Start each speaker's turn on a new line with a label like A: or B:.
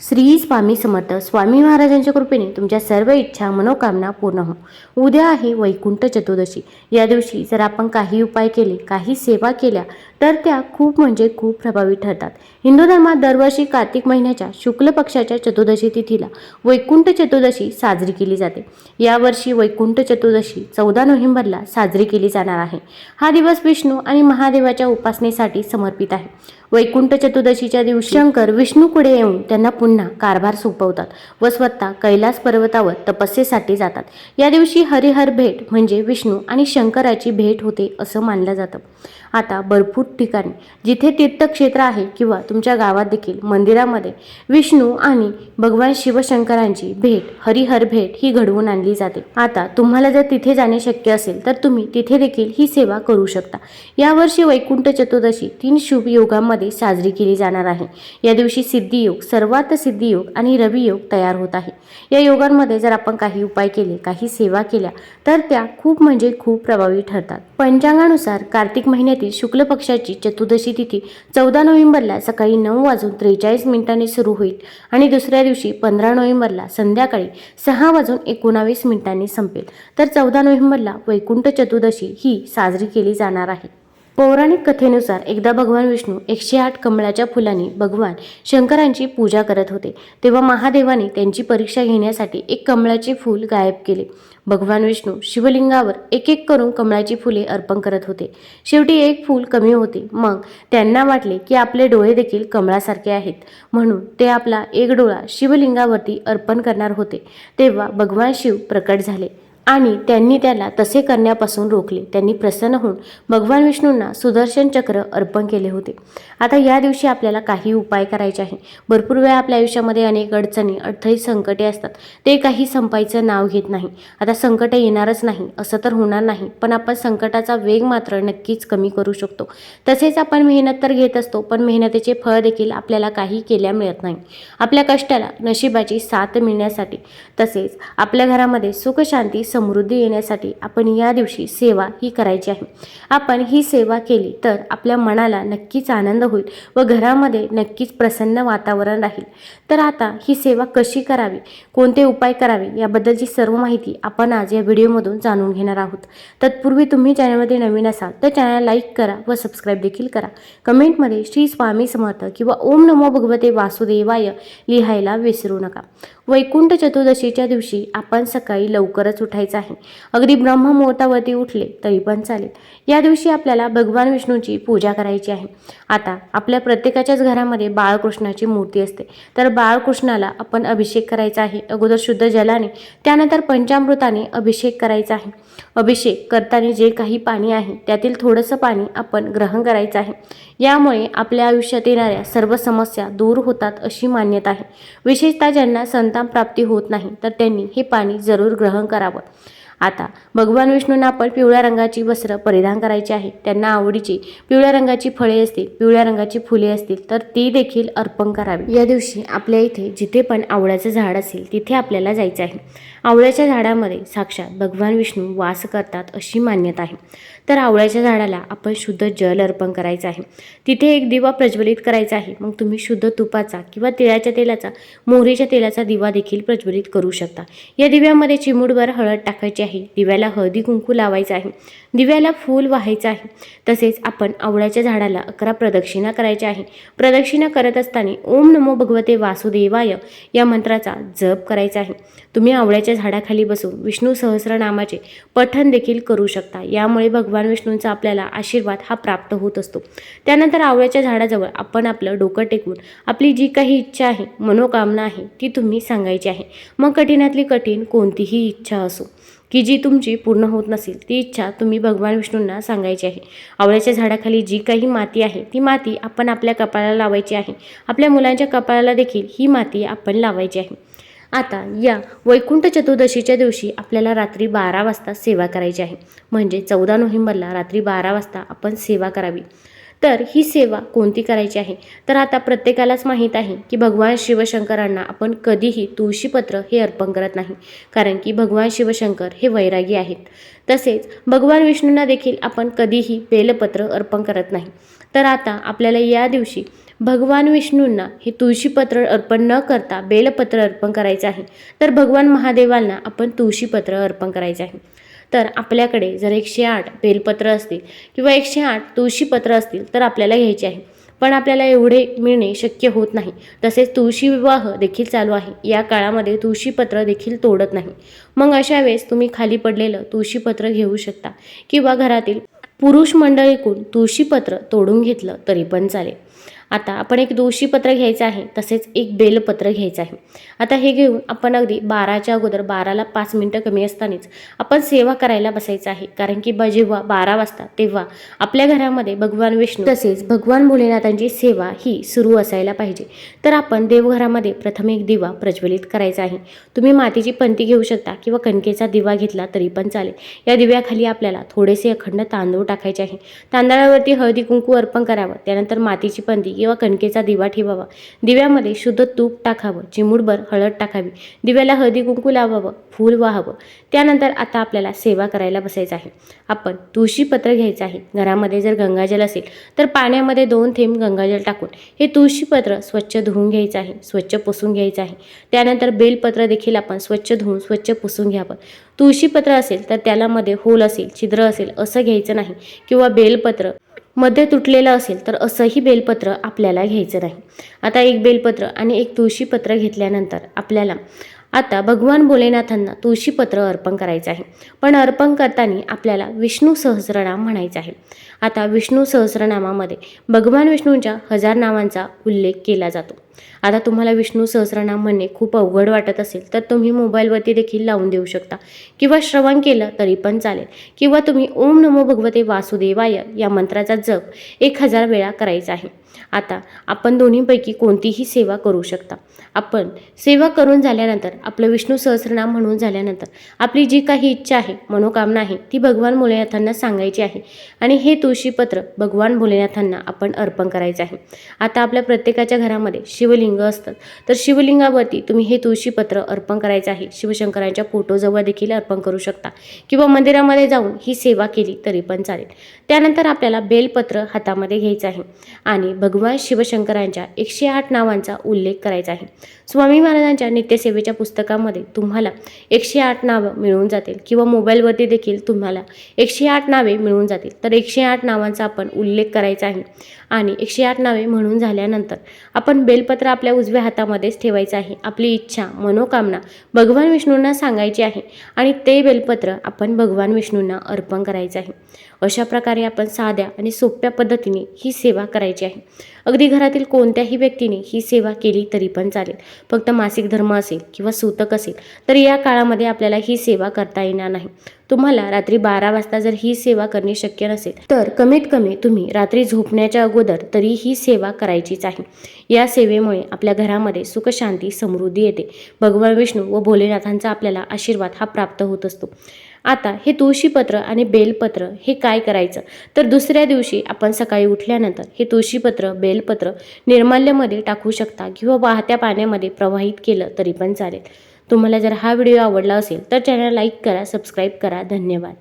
A: श्री स्वामी समर्थ स्वामी महाराजांच्या कृपेने तुमच्या सर्व इच्छा मनोकामना पूर्ण हो. उद्या आहे वैकुंठ चतुर्दशी. या दिवशी जर आपण काही उपाय केले काही सेवा केल्या तर त्या खूप म्हणजे खूप प्रभावी ठरतात. हिंदू धर्मात दरवर्षी कार्तिक महिन्याच्या शुक्ल पक्षाच्या चतुर्दशी तिथीला वैकुंठ चतुर्दशी साजरी केली जाते. यावर्षी वैकुंठ चतुर्दशी चौदा नोव्हेंबरला साजरी केली जाणार आहे. हा दिवस विष्णू आणि महादेवाच्या उपासनेसाठी समर्पित आहे. वैकुंठ चतुर्दशीच्या दिवशी शंकर विष्णूकडे येऊन त्यांना पुन्हा कारभार सोपवतात व स्वतः कैलास पर्वतावर तपस्येसाठी जातात. या दिवशी हरिहर भेट म्हणजे विष्णू आणि शंकराची भेट होते असं मानलं जातं. आता भरपूर ठिकाणी जिथे तीर्थक्षेत्र आहे किंवा तुमच्या गावात देखील मंदिरामध्ये विष्णू आणि भगवान शिवशंकरांची भेट हरिहर भेट ही घडवून आणली जाते. आता तुम्हाला जर तिथे जाणे शक्य असेल तर तुम्ही तिथे देखील ही सेवा करू शकता. यावर्षी वैकुंठ चतुर्दशी तीन शुभ योगांमध्ये साजरी केली जाणार आहे. या दिवशी सिद्धियोग सर्वात सिद्धियोग आणि रवियोग तयार होत आहे. या योगांमध्ये जर आपण काही उपाय केले काही सेवा केल्या तर त्या खूप म्हणजे खूप प्रभावी ठरतात. पंचांगानुसार कार्तिक महिन्यातील शुक्ल पक्षाची चतुर्दशी तिथी चौदा नोव्हेंबरला सकाळी नऊ वाजून त्रेचाळीस मिनिटांनी सुरू होईल आणि दुसऱ्या दिवशी पंधरा नोव्हेंबरला संध्याकाळी सहा वाजून एकोणावीस मिनिटांनी संपेल. तर चौदा नोव्हेंबरला वैकुंठ चतुर्दशी ही साजरी केली जाणार आहे. पौराणिक कथेनुसार एकदा भगवान विष्णू एकशे आठ कमळाच्या फुलांनी भगवान शंकरांची पूजा करत होते. तेव्हा महादेवाने त्यांची परीक्षा घेण्यासाठी एक कमळाचे फूल गायब केले. भगवान विष्णू शिवलिंगावर एक एक करून कमळाची फुले अर्पण करत होते. शेवटी एक फूल कमी होते. मग त्यांना वाटले की आपले डोळे देखील कमळासारखे आहेत. म्हणून ते आपला एक डोळा शिवलिंगावरती अर्पण करणार होते. तेव्हा भगवान शिव प्रकट झाले. आणि त्यांनी त्याला तसे करण्यापासून रोखले. त्यांनी प्रसन्न होऊन भगवान विष्णूंना सुदर्शन चक्र अर्पण केले होते. आता या दिवशी आपल्याला काही उपाय करायचे आहे भरपूर वेळा आपल्या आयुष्यामध्ये अनेक अडचणी अडथळी संकटे असतात. ते काही संपायचं नाव घेत नाही. आता संकट येणारच नाही असं तर होणार नाही पण आपण संकटाचा वेग मात्र नक्कीच कमी करू शकतो. तसेच आपण मेहनत तर घेत असतो पण मेहनतीचे फळ देखील आपल्याला काही केल्या मिळत नाही. आपल्या कष्टाला नशिबाची साथ मिळण्यासाठी तसेच आपल्या घरामध्ये सुखशांती समृद्धी येण्यासाठी आपण या दिवशी सेवा ही करायची आहे. आपण ही सेवा केली तर आपल्या मनाला नक्कीच आनंद होईल व घरामध्ये नक्कीच प्रसन्न वातावरण राहील. तर आता ही सेवा कशी करावी कोणते उपाय करावे याबद्दलची सर्व माहिती आपण आज या व्हिडिओमधून जाणून घेणार आहोत. तत्पूर्वी तुम्ही चॅनलमध्ये नवीन असाल तर चॅनल लाईक करा व सबस्क्राईब देखील करा. कमेंटमध्ये श्री स्वामी समर्थ किंवा ओम नमो भगवते वासुदेवाय लिहायला विसरू नका. वैकुंठ चतुर्दशीच्या दिवशी आपण सकाळी लवकरच उठायचं. आहे. अगदी ब्रह्ममुहूर्तावरती उठले तरी पण चालेल. या दिवशी आपल्याला भगवान विष्णूची पूजा करायची आहे. आता आपल्या प्रत्येकाच्याच घरामध्ये बाळकृष्णाची मूर्ती असते. तर बाळकृष्णाला आपण अभिषेक करायचा आहे. अगोदर शुद्ध जलाने त्यानंतर पंचामृताने अभिषेक करायचा आहे. अभिषेक करताना जे काही पाणी आहे त्यातील थोडंसं पाणी आपण ग्रहण करायचं आहे. यामुळे आपल्या आयुष्यात येणाऱ्या सर्व समस्या दूर होतात अशी मान्यता आहे. विशेषतः ज्यांना संतान प्राप्ती होत नाही तर त्यांनी हे पाणी जरूर ग्रहण करावं. आता भगवान विष्णूंना आपण पिवळ्या रंगाची वस्त्र परिधान करायची आहे. त्यांना आवडीची पिवळ्या रंगाची फळे असतील पिवळ्या रंगाची फुले असतील तर ती देखील अर्पण करावी. या दिवशी आपल्या इथे जिथे पण आवळ्याचं झाड असेल तिथे आपल्याला जायचं आहे. आवळ्याच्या झाडामध्ये साक्षात भगवान विष्णू वास करतात अशी मान्यता आहे. तर आवळ्याच्या झाडाला आपण शुद्ध जल अर्पण करायचं आहे. तिथे एक दिवा प्रज्वलित करायचा आहे. मग तुम्ही शुद्ध तुपाचा किंवा तिळाच्या तेलाचा मोहरीच्या तेलाचा दिवा देखील प्रज्वलित करू शकता. या दिव्यामध्ये चिमूडभर हळद टाकायची आहे. दिव्याला हळदी कुंकू लावायचं आहे. दिव्याला फूल व्हायचं आहे. तसेच आपण आवळ्याच्या झाडाला अकरा प्रदक्षिणा करायच्या आहे. प्रदक्षिणा करत असताना ओम नमो भगवते वासुदेवाय या मंत्राचा जप करायचा आहे. तुम्ही आवळ्याच्या झाडाखाली बसून विष्णू सहस्रनामाचे पठण देखील करू शकता. यामुळे भगवान भगवान विष्णूंचा आपल्याला आशीर्वाद हा प्राप्त होत असतो. त्यानंतर आवळ्याच्या झाडाजवळ आपण आपलं डोकं टेकवून आपली जी काही इच्छा आहे मनोकामना आहे ती तुम्ही सांगायची आहे. मग कठीणातली कठीण कोणतीही इच्छा असो की जी तुमची पूर्ण होत नसेल ती इच्छा तुम्ही भगवान विष्णूंना सांगायची आहे. आवळ्याच्या झाडाखाली जी काही माती आहे ती माती आपण आपल्या कपाळाला लावायची आहे. आपल्या मुलांच्या कपाळाला देखील ही माती आपण लावायची आहे. आता या वैकुंठ चतुर्दशीच्या दिवशी आपल्याला रात्री बारा वाजता सेवा करायची आहे. म्हणजे चौदा नोव्हेंबरला रात्री बारा वाजता आपण सेवा करावी. तर ही सेवा कोणती करायची आहे? तर आता प्रत्येकालाच माहीत आहे की भगवान शिवशंकरांना आपण कधीही तुळशीपत्र हे अर्पण करत नाही. कारण की भगवान शिवशंकर हे वैरागी आहेत. तसेच भगवान विष्णूंना देखील आपण कधीही बेलपत्र अर्पण करत नाही. तर आता आपल्याला या दिवशी भगवान विष्णूंना हे तुळशीपत्र अर्पण न करता बेलपत्र अर्पण करायचं आहे. तर भगवान महादेवांना आपण तुळशीपत्र अर्पण करायचं आहे. तर आपल्याकडे जर एकशे आठ बेलपत्र असतील किंवा एकशे आठ तुळशीपत्र असतील तर आपल्याला घ्यायचे आहे. पण आपल्याला एवढे मिळणे शक्य होत नाही. तसेच तुळशी विवाह देखील चालू आहे. या काळामध्ये तुळशीपत्र देखील तोडत नाही. मग अशा वेळेस तुम्ही खाली पडलेलं तुळशीपत्र घेऊ शकता किंवा घरातील पुरुष मंडळीकडून तुळशीपत्र तोडून घेतलं तरी पण चालेल. आता आपण एक तुळशीपत्र घ्यायचं आहे तसेच एक बेलपत्र घ्यायचं आहे. आता हे घेऊन आपण अगदी बाराच्या अगोदर बाराला पाच मिनटं कमी असतानाच आपण सेवा करायला बसायचं आहे. कारण की ब जेव्हा बारा वाजता तेव्हा आपल्या घरामध्ये भगवान विष्णू तसेच भगवान भोलेनाथांची सेवा ही सुरू असायला पाहिजे. तर आपण देवघरामध्ये प्रथम एक दिवा प्रज्वलित करायचा आहे. तुम्ही मातीची पंती घेऊ शकता किंवा कणकेचा दिवा घेतला तरी पण चालेल. या दिव्याखाली आपल्याला थोडेसे अखंड तांदूळ टाकायचे आहे. तांदळावरती हळदी कुंकू अर्पण करावं. त्यानंतर मातीची पंती किंवा कणकेचा दिवा ठेवावा. दिव्यामध्ये शुद्ध तूप टाकावं चिमूडभर हळद टाकावी. दिव्याला हळदी कुंकू लावावं फूल वाहावं. त्यानंतर आता आपल्याला सेवा करायला बसायचं आहे. आपण तुळशीपत्र घ्यायचं आहे. घरामध्ये जर गंगाजल असेल तर पाण्यामध्ये दोन थेंब गंगाजल टाकून हे तुळशीपत्र स्वच्छ धुवून घ्यायचं आहे. स्वच्छ पुसून घ्यायचं आहे. त्यानंतर बेलपत्र देखील आपण स्वच्छ धुवून स्वच्छ पुसून घ्यावं. तुळशीपत्र असेल तर त्याला मध्ये होल असेल छिद्र असेल असं घ्यायचं नाही. किंवा बेलपत्र मध्ये तुटलेलं असेल तर असंही बेलपत्र आपल्याला घ्यायचं नाही. आता एक बेलपत्र आणि एक तुळशीपत्र घेतल्यानंतर आपल्याला आता भगवान भोलेनाथांना तुळशीपत्र अर्पण करायचं आहे. पण अर्पण करताना आपल्याला विष्णू सहस्रनाम म्हणायचं आहे. आता विष्णू सहस्रनामामध्ये भगवान विष्णूंच्या हजार नावांचा उल्लेख केला जातो. आता तुम्हाला विष्णू सहस्रनाम म्हणणे खूप अवघड वाटत असेल तर तुम्ही मोबाईलवरती देखील लावून देऊ शकता. किंवा श्रवण केलं तरी पण चालेल. किंवा तुम्ही ओम नमो भगवते वासुदेवाय या मंत्राचा जप एक हजार वेळा करायचा आहे. आता आपण दोन्हीपैकी कोणतीही सेवा करू शकता. आपण सेवा करून झाल्यानंतर आपलं विष्णू सहस्रनाम म्हणून झाल्यानंतर आपली जी काही इच्छा आहे मनोकामना आहे ती भगवान भोलेनाथांना सांगायची आहे. आणि हे तुळशीपत्र भगवान भोलेनाथांना आपण अर्पण करायचं आहे. आता आपल्या प्रत्येकाच्या घरामध्ये शिवलिंग असतात. तर शिवलिंगावरती तुम्ही हे तुळशीपत्र अर्पण करायचं आहे. शिवशंकरांच्या फोटोजवळ देखील अर्पण करू शकता. किंवा मंदिरामध्ये जाऊन ही सेवा केली तरी पण चालेल. त्यानंतर आपल्याला बेलपत्र हातामध्ये घ्यायचं आहे. आणि भगवान शिवशंकरांच्या एकशे आठ नावांचा उल्लेख करायचा आहे. स्वामी महाराजांच्या नित्यसेवेच्या पुस्तकामध्ये तुम्हाला एकशे आठ नावं मिळून जातील किंवा मोबाईलवरती देखील तुम्हाला एकशे आठ नावे मिळून जातील. तर एकशे आठ नावांचा आपण उल्लेख करायचा आहे आणि एकशे आठ नावे म्हणून झाल्यानंतर आपण बेलपत्र आपल्या उजव्या हातामध्येच ठेवायचं आहे. आपली इच्छा मनोकामना भगवान विष्णूंना सांगायची आहे आणि ते बेलपत्र आपण भगवान विष्णूंना अर्पण करायचं आहे. अशा प्रकारे आपण साध्या आणि सोप्या पद्धतीने ही सेवा करायची आहे. अगदी घरातील कोणत्याही व्यक्तीने ही सेवा केली तरी पण चालेल. फक्त मासिक धर्म असेल किंवा सूतक असेल तर या काळामध्ये आपल्याला ही सेवा करता येणार नाही. तुम्हाला रात्री बारा वाजता जर ही सेवा करणे शक्य नसेल तर कमीत कमी तुम्ही रात्री झोपण्याच्या अगोदर तरी ही सेवा करायचीच आहे. या सेवेमुळे आपल्या घरामध्ये सुखशांती समृद्धी येते. भगवान विष्णू व भोलेनाथांचा आपल्याला आशीर्वाद हा प्राप्त होत असतो. आता हे तुळशीपत्र आणि बेलपत्र हे काय करायचं? तर दुसऱ्या दिवशी आपण सकाळी उठल्यानंतर हे तुळशीपत्र बेलपत्र निर्माल्यमध्ये टाकू शकता किंवा वाहत्या पाण्यामध्ये प्रवाहित केलं तरी पण चालेल. तुम्हाला जर हा व्हिडिओ आवडला असेल तर चॅनल लाईक करा सबस्क्राईब करा. धन्यवाद.